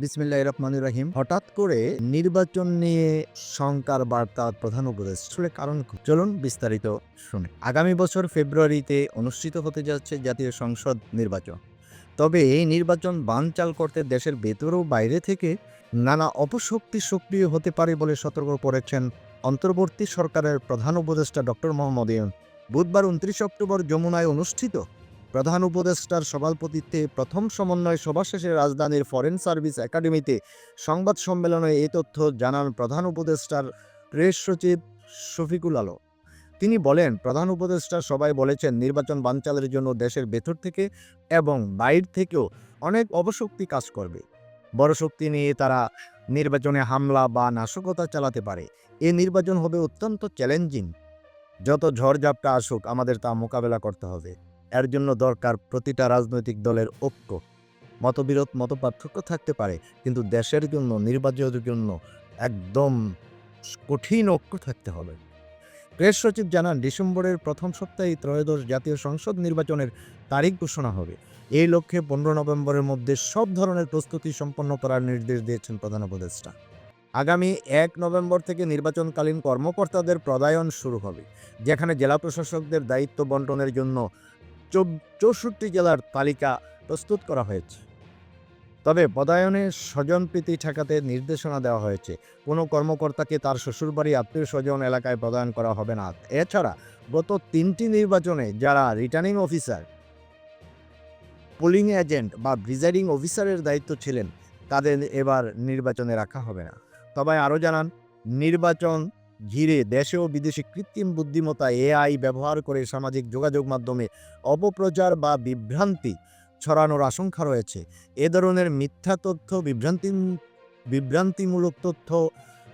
বিসমিল্লাহ রহমান রাহিম। হঠাৎ করে নির্বাচন নিয়ে শঙ্কার বার্তা প্রধান আসলে কারণ চলুন বিস্তারিত শুনে। আগামী বছর ফেব্রুয়ারিতে অনুষ্ঠিত হতে যাচ্ছে জাতীয় সংসদ নির্বাচন। তবে এই নির্বাচন বানচাল করতে দেশের ভেতর ও বাইরে থেকে নানা অপশক্তি সক্রিয় হতে পারে বলে সতর্ক করেছেন অন্তর্বর্তী সরকারের প্রধান উপদেষ্টা ডক্টর মোহাম্মদ বুধবার উনত্রিশ অক্টোবর যমুনায় অনুষ্ঠিত প্রধান উপদেষ্টার সভাপতিত্বে প্রথম সমন্বয় সভা শেষে রাজধানীর ফরেন সার্ভিস একাডেমিতে সংবাদ সম্মেলনে এই তথ্য জানান প্রধান উপদেষ্টার প্রেস সচিব শফিকুল আলো তিনি বলেন, প্রধান উপদেষ্টা সবাই বলেছেন, নির্বাচন বানচালের জন্য দেশের ভেতর থেকে এবং বাইর থেকেও অনেক অবশক্তি কাজ করবে। বড় শক্তি নিয়ে তারা নির্বাচনে হামলা বা নাশকতা চালাতে পারে। এ নির্বাচন হবে অত্যন্ত চ্যালেঞ্জিং। যত ঝড়ঝাপটা আসুক, আমাদের তা মোকাবেলা করতে হবে। এর জন্য দরকার প্রতিটা রাজনৈতিক দলের ঐক্য। মতবিরোধ মত পার্থক্য থাকতে পারে, কিন্তু দেশের জন্য, নির্বাচনের জন্য একদম কঠিন ঐক্য থাকতে হবে। প্রেস সচিব জানান, ডিসেম্বরের প্রথম সপ্তাহে ত্রয়োদশ জাতীয় সংসদ নির্বাচনের তারিখ ঘোষণা হবে। এই লক্ষ্যে পনেরো নভেম্বরের মধ্যে সব ধরনের প্রস্তুতি সম্পন্ন করার নির্দেশ দিয়েছেন প্রধান উপদেষ্টা। আগামী এক নভেম্বর থেকে নির্বাচনকালীন কর্মকর্তাদের প্রদায়ন শুরু হবে, যেখানে জেলা প্রশাসকদের দায়িত্ব বন্টনের জন্য চৌষট্টি জেলার তালিকা প্রস্তুত করা হয়েছে। তবে পদায়নে স্বজনপ্রীতি ঠেকাতে নির্দেশনা দেওয়া হয়েছে। কোনো কর্মকর্তাকে তার শ্বশুরবাড়ি আত্মীয় স্বজন এলাকায় প্রদায়ন করা হবে না। এছাড়া গত তিনটি নির্বাচনে যারা রিটার্নিং অফিসার, পোলিং এজেন্ট বা প্রিজাইডিং অফিসারের দায়িত্ব ছিলেন, তাদের এবার নির্বাচনে রাখা হবে না। তবে আরও জানান, নির্বাচন ঘিরে দেশে ও বিদেশে কৃত্রিম বুদ্ধিমত্তা এআই ব্যবহার করে সামাজিক যোগাযোগ মাধ্যমে অপপ্রচার বা বিভ্রান্তি ছড়ানোর আশঙ্কা রয়েছে। এ ধরনের মিথ্যা তথ্য, বিভ্রান্তি, বিভ্রান্তিমূলক তথ্য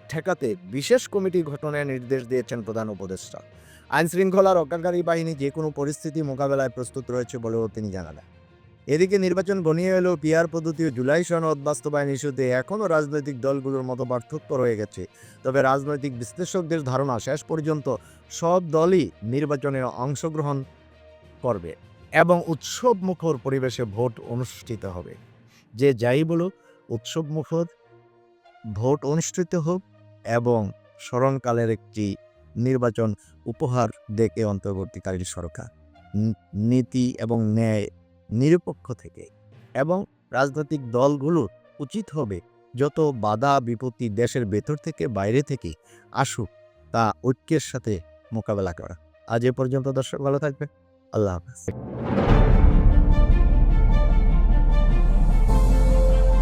ঠেকাতে বিশেষ কমিটি গঠনের নির্দেশ দিয়েছেন প্রধান উপদেষ্টা। আইন শৃঙ্খলা রক্ষাকারী বাহিনী যে কোনো পরিস্থিতি মোকাবেলায় প্রস্তুত রয়েছে বলেও তিনি জানালেন। এদিকে নির্বাচন ঘনিয়ে এলেও পিয়ার পদ্ধতি ও জুলাই সনদ বাস্তবায়ন ইস্যুতে এখনও রাজনৈতিক দলগুলোর মতো পার্থক্য রয়ে গেছে। তবে রাজনৈতিক বিশ্লেষকদের ধারণা শেষ পর্যন্ত সব দলই নির্বাচনে অংশগ্রহণ করবে এবং উৎসব মুখর পরিবেশে ভোট অনুষ্ঠিত হবে। যে যাই বলুক উৎসব মুখর ভোট অনুষ্ঠিত হোক এবং স্মরণকালের একটি নির্বাচন উপহার দেখে অন্তর্বর্তীকালীন সরকার। নীতি এবং ন্যায় নিরপেক্ষ থেকে এবং রাজনৈতিক দলগুলোর উচিত হবে যত বাধা বিপত্তি দেশের ভেতর থেকে বাইরে থেকে আসুক তা ঐক্যের সাথে মোকাবেলা করা। আজ এ পর্যন্ত দর্শক ভালো থাকবে আল্লাহ হাফেজ।